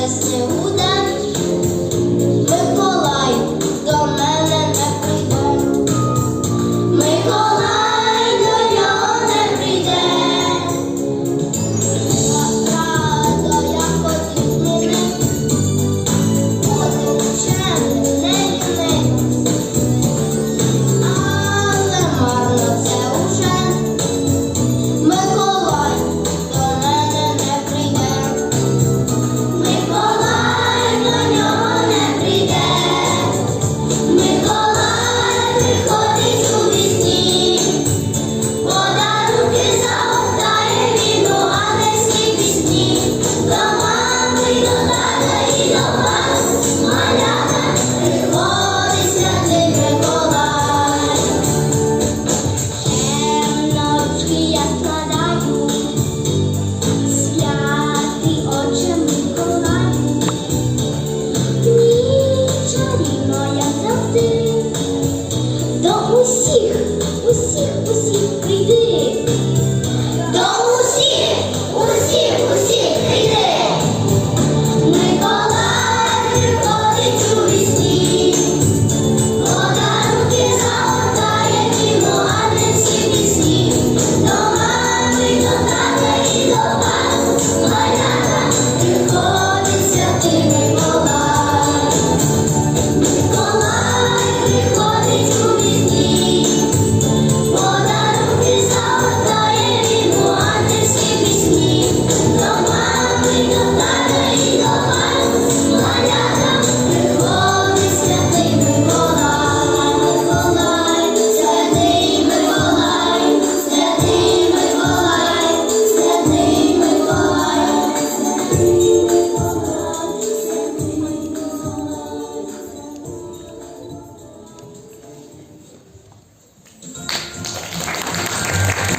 Yes, it. усіх, усіх, усіх прийди. До усіх, усіх, усіх прийди. Миколай приходить.